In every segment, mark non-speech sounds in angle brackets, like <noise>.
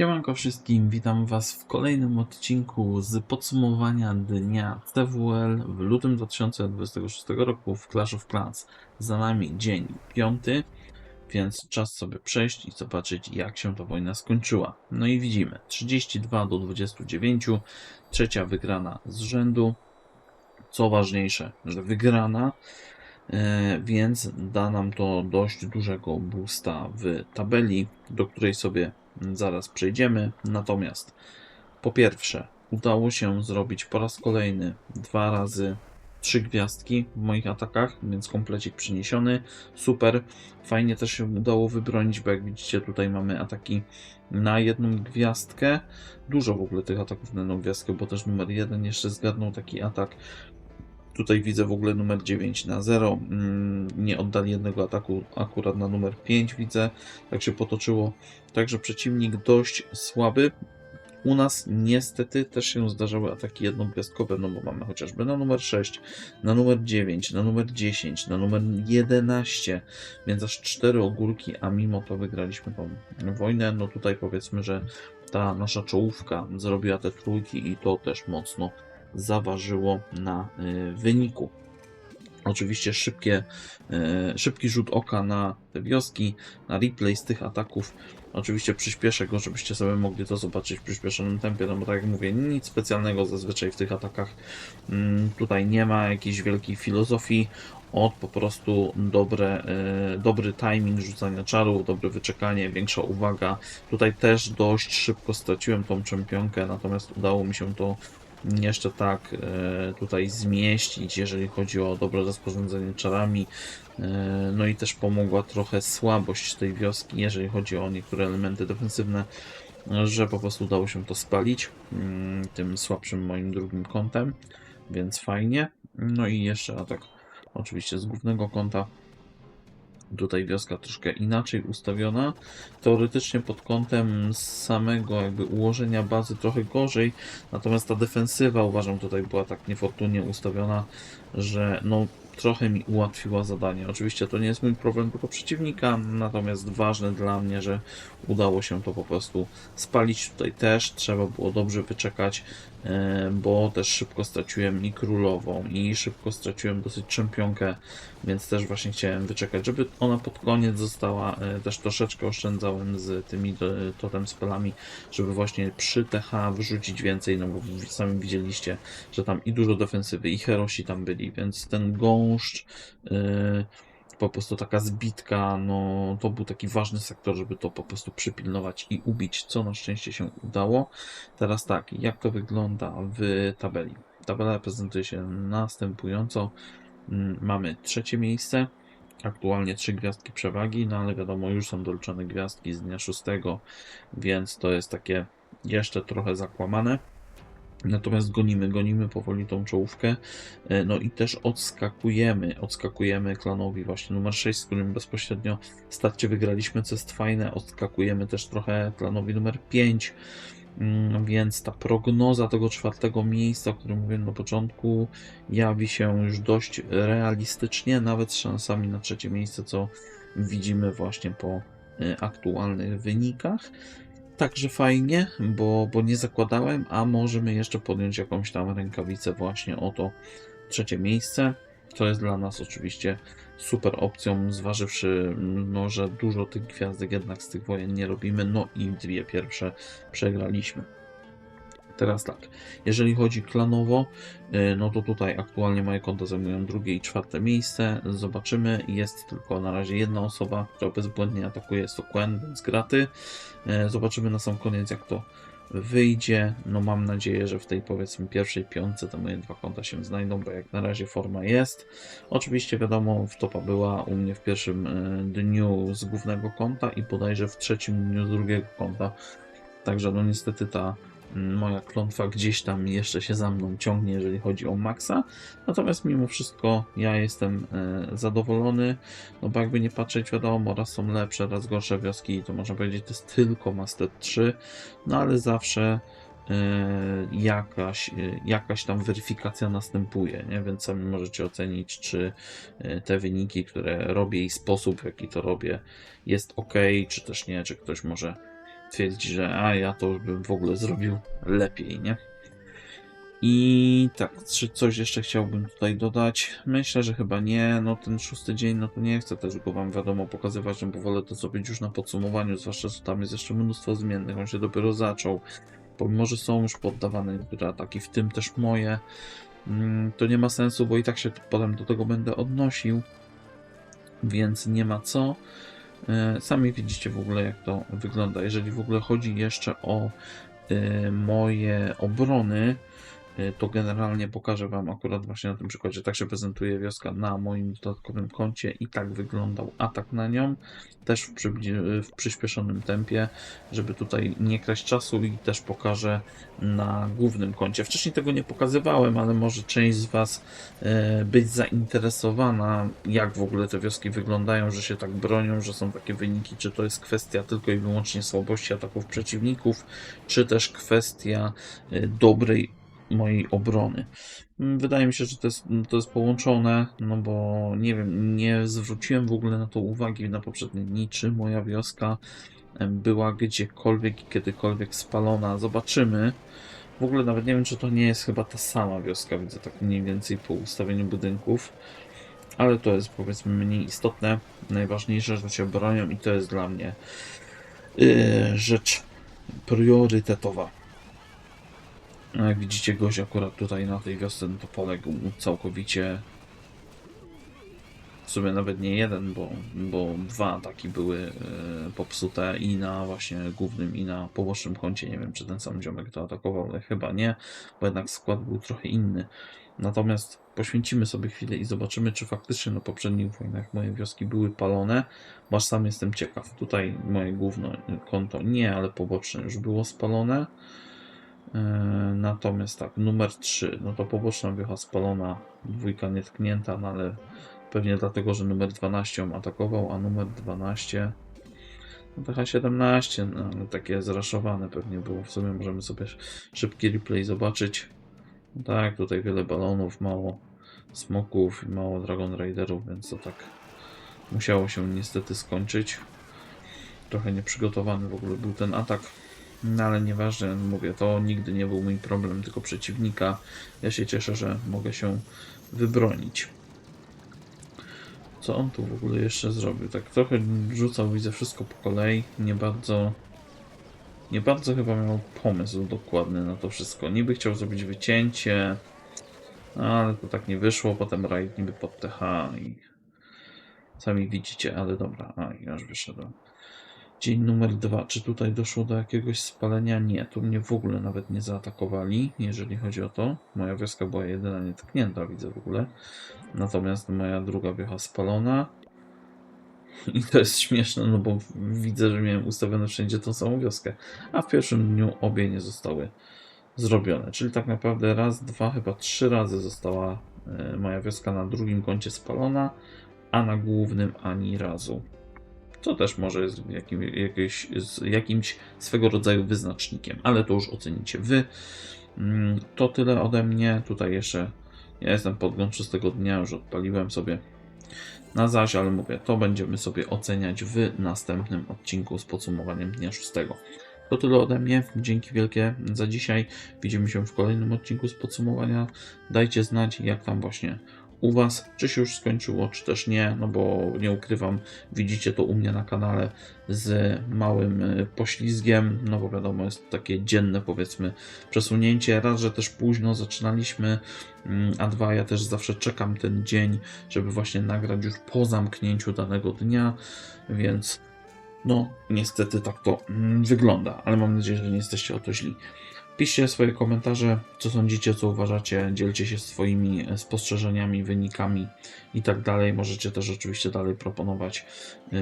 Siemanko wszystkim, witam Was w kolejnym odcinku z podsumowania dnia TWL w lutym 2026 roku w Clash of Clans. Za nami dzień piąty, więc czas sobie przejść i zobaczyć jak się ta wojna skończyła. No i widzimy, 32 do 29, trzecia wygrana z rzędu. Co ważniejsze, że wygrana, e, więc da nam to dość dużego boosta w tabeli, do której sobie zaraz przejdziemy. Natomiast po pierwsze, udało się zrobić po raz kolejny dwa razy trzy gwiazdki w moich atakach, więc komplecik przyniesiony. Super. Fajnie też się udało wybronić, bo jak widzicie tutaj mamy ataki na jedną gwiazdkę. Dużo w ogóle tych ataków na jedną gwiazdkę, bo też numer jeden jeszcze zgadnął taki atak. Tutaj widzę w ogóle numer 9 na 0. Mm, Nie oddali jednego ataku akurat na numer 5 widzę. Tak się potoczyło. Także przeciwnik dość słaby. U nas niestety też się zdarzały ataki jednogwiazdkowe, no bo mamy chociażby na numer 6, na numer 9, na numer 10, na numer 11, więc aż 4 ogórki, a mimo to wygraliśmy tą wojnę. No tutaj powiedzmy, że ta nasza czołówka zrobiła te trójki i to też mocno zaważyło na y, wyniku. Oczywiście szybkie, y, szybki rzut oka na te wioski, na replay z tych ataków. Oczywiście przyspieszę go, żebyście sobie mogli to zobaczyć w przyspieszonym tempie, no bo tak jak mówię, nic specjalnego zazwyczaj w tych atakach mm, tutaj nie ma jakiejś wielkiej filozofii od po prostu dobre, y, dobry timing rzucania czarów, dobre wyczekanie, większa uwaga. Tutaj też dość szybko straciłem tą czempionkę, natomiast udało mi się to jeszcze tak e, tutaj zmieścić, jeżeli chodzi o dobre rozporządzenie czarami. E, No i też pomogła trochę słabość tej wioski, jeżeli chodzi o niektóre elementy defensywne, że po prostu udało się to spalić mm, tym słabszym moim drugim kątem, więc fajnie. No i jeszcze atak oczywiście z głównego kąta. Tutaj wioska troszkę inaczej ustawiona. Teoretycznie pod kątem samego jakby ułożenia bazy trochę gorzej, natomiast ta defensywa uważam tutaj była tak niefortunnie ustawiona, że no trochę mi ułatwiła zadanie. Oczywiście to nie jest mój problem, tylko przeciwnika, natomiast ważne dla mnie, że udało się to po prostu spalić. Tutaj też trzeba było dobrze wyczekać, e, bo też szybko straciłem i królową, i szybko straciłem dosyć czempionkę, więc też właśnie chciałem wyczekać, żeby ona pod koniec została. e, Też troszeczkę oszczędzałem z tymi e, totem spelami, żeby właśnie przy TH wrzucić więcej, no bo sami widzieliście, że tam i dużo defensywy, i herosi tam byli, więc ten gąszcz, e, po prostu taka zbitka, no to był taki ważny sektor, żeby to po prostu przypilnować i ubić, co na szczęście się udało. Teraz tak, jak to wygląda w tabeli? Tabela prezentuje się następująco. Mm, Mamy trzecie miejsce, aktualnie trzy gwiazdki przewagi, no ale wiadomo, już są doliczone gwiazdki z dnia szóstego, więc to jest takie jeszcze trochę zakłamane. Natomiast gonimy, gonimy powoli tą czołówkę. E, No i też odskakujemy, odskakujemy klanowi właśnie numer 6, z którym bezpośrednio starcie wygraliśmy, co jest fajne. Odskakujemy też trochę klanowi numer 5. Mm, Więc ta prognoza tego czwartego miejsca, o którym mówiłem na początku, jawi się już dość realistycznie, nawet z szansami na trzecie miejsce, co widzimy właśnie po e, aktualnych wynikach. Także fajnie, bo, bo nie zakładałem, a możemy jeszcze podjąć jakąś tam rękawicę właśnie o to trzecie miejsce. To jest dla nas oczywiście super opcją, zważywszy, no, że dużo tych gwiazdek jednak z tych wojen nie robimy, no i dwie pierwsze przegraliśmy. Teraz tak, jeżeli chodzi klanowo, y, no to tutaj aktualnie moje konta zajmują drugie i czwarte miejsce. Zobaczymy, jest tylko na razie jedna osoba, która bezbłędnie atakuje, jest to Quen, więc graty. Y, Zobaczymy na sam koniec, jak to wyjdzie. No mam nadzieję, że w tej powiedzmy pierwszej piątce te moje dwa konta się znajdą, bo jak na razie forma jest. Oczywiście wiadomo, w topa była u mnie w pierwszym y, dniu z głównego konta i bodajże w trzecim dniu z drugiego konta. Także no niestety ta moja klątwa gdzieś tam jeszcze się za mną ciągnie, jeżeli chodzi o Maxa. Natomiast mimo wszystko ja jestem e, zadowolony, no bo jakby nie patrzeć, wiadomo, raz są lepsze, raz gorsze wioski, to można powiedzieć, to jest tylko Master 3, no ale zawsze e, jakaś, e, jakaś tam weryfikacja następuje, nie? więc sami możecie ocenić, czy te wyniki, które robię i sposób, w jaki to robię, jest ok, czy też nie, czy ktoś może twierdzi, że a ja to już bym w ogóle zrobił lepiej, nie? I tak, czy coś jeszcze chciałbym tutaj dodać? Myślę, że chyba nie. No ten szósty dzień, no to nie chcę też go wam wiadomo pokazywać, no bo wolę to zrobić już na podsumowaniu, zwłaszcza, że tam jest jeszcze mnóstwo zmiennych, on się dopiero zaczął. Pomimo, że są już poddawane niektóre ataki, w tym też moje, mm, to nie ma sensu, bo i tak się potem do tego będę odnosił, więc nie ma co. E, Sami widzicie w ogóle, jak to wygląda. Jeżeli w ogóle chodzi jeszcze o e, moje obrony, to generalnie pokażę Wam akurat właśnie na tym przykładzie, tak się prezentuje wioska na moim dodatkowym koncie i tak wyglądał atak na nią, też w, w przyspieszonym tempie, żeby tutaj nie kraść czasu i też pokażę na głównym koncie. Wcześniej tego nie pokazywałem, ale może część z Was e, być zainteresowana, jak w ogóle te wioski wyglądają, że się tak bronią, że są takie wyniki, czy to jest kwestia tylko i wyłącznie słabości ataków przeciwników, czy też kwestia e, dobrej mojej obrony. Mm, Wydaje mi się, że to jest, to jest połączone, no bo nie wiem, nie zwróciłem w ogóle na to uwagi na poprzednie dni, czy moja wioska była gdziekolwiek i kiedykolwiek spalona. Zobaczymy. W ogóle nawet nie wiem, czy to nie jest chyba ta sama wioska, widzę tak mniej więcej po ustawieniu budynków. Ale to jest powiedzmy mniej istotne. Najważniejsze, że się bronią i to jest dla mnie yy, rzecz priorytetowa. No jak widzicie, gość akurat tutaj na tej wiosce no to poległ całkowicie. W sumie nawet nie jeden, bo, bo dwa ataki były e, popsute i na właśnie głównym, i na pobocznym koncie. Nie wiem, czy ten sam ziomek to atakował, ale chyba nie, bo jednak skład był trochę inny. Natomiast poświęcimy sobie chwilę i zobaczymy, czy faktycznie na poprzednich wojnach moje wioski były palone, bo sam jestem ciekaw. Tutaj moje główne konto nie, ale poboczne już było spalone. Yy, Natomiast tak, numer 3, no to poboczna wiocha spalona, dwójka nietknięta, no ale pewnie dlatego, że numer 12 ją atakował, a numer 12 no to H17, no, ale takie zraszowane pewnie było. W sumie możemy sobie szybki replay zobaczyć. No tak, tutaj wiele balonów, mało smoków i mało Dragon Raiderów, więc to tak musiało się niestety skończyć. Trochę nieprzygotowany w ogóle był ten atak. No ale nieważne, mówię, to nigdy nie był mój problem, tylko przeciwnika. Ja się cieszę, że mogę się wybronić. Co on tu w ogóle jeszcze zrobił? Tak trochę rzucał, widzę wszystko po kolei. Nie bardzo. Nie bardzo chyba miał pomysł dokładny na to wszystko. Niby chciał zrobić wycięcie, ale to tak nie wyszło. Potem rajd niby pod TH i sami widzicie, ale dobra. A, i aż wyszedłem. Dzień numer dwa. Czy tutaj doszło do jakiegoś spalenia? Nie, tu mnie w ogóle nawet nie zaatakowali, jeżeli chodzi o to. Moja wioska była jedyna nietknięta, widzę w ogóle. Natomiast moja druga wiocha spalona. <laughs> I to jest śmieszne, no bo widzę, że miałem ustawione wszędzie tą samą wioskę. A w pierwszym dniu obie nie zostały zrobione. Czyli tak naprawdę raz, dwa, chyba trzy razy została e, moja wioska na drugim koncie spalona, a na głównym ani razu. Co też może jest jakim, jakieś, z jakimś swego rodzaju wyznacznikiem, ale to już ocenicie wy. Mm, To tyle ode mnie. Tutaj jeszcze ja jestem podgląd szóstego dnia, już odpaliłem sobie na zaś, ale mówię, to będziemy sobie oceniać w następnym odcinku z podsumowaniem dnia szóstego. To tyle ode mnie. Dzięki wielkie za dzisiaj. Widzimy się w kolejnym odcinku z podsumowania. Dajcie znać, jak tam właśnie u Was, czy się już skończyło, czy też nie, no bo nie ukrywam, widzicie to u mnie na kanale z małym y, poślizgiem, no bo wiadomo, jest takie dzienne powiedzmy przesunięcie. Raz, że też późno zaczynaliśmy, mm, a dwa, ja też zawsze czekam ten dzień, żeby właśnie nagrać już po zamknięciu danego dnia, więc no, niestety tak to mm, wygląda, ale mam nadzieję, że nie jesteście o to źli. Piszcie swoje komentarze, co sądzicie, co uważacie, dzielcie się swoimi e, spostrzeżeniami, wynikami i tak dalej. Możecie też oczywiście dalej proponować yy,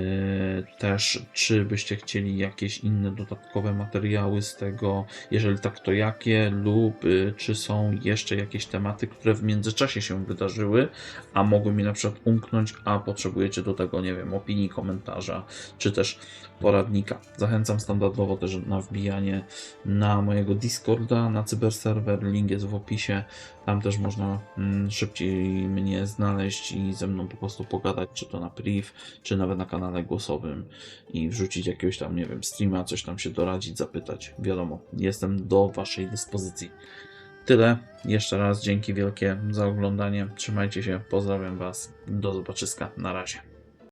też, czy byście chcieli jakieś inne dodatkowe materiały z tego, jeżeli tak, to jakie, lub yy, czy są jeszcze jakieś tematy, które w międzyczasie się wydarzyły, a mogły mi na przykład umknąć, a potrzebujecie do tego, nie wiem, opinii, komentarza, czy też poradnika. Zachęcam standardowo też na wbijanie na mojego Discorda Discorda, na cyberserwer, link jest w opisie. Tam też można mm, szybciej mnie znaleźć i ze mną po prostu pogadać, czy to na priv, czy nawet na kanale głosowym i wrzucić jakiegoś tam, nie wiem, streama, coś tam się doradzić, zapytać. Wiadomo, jestem do Waszej dyspozycji. Tyle. Jeszcze raz dzięki wielkie za oglądanie. Trzymajcie się, pozdrawiam Was. Do zobaczyska. Na razie.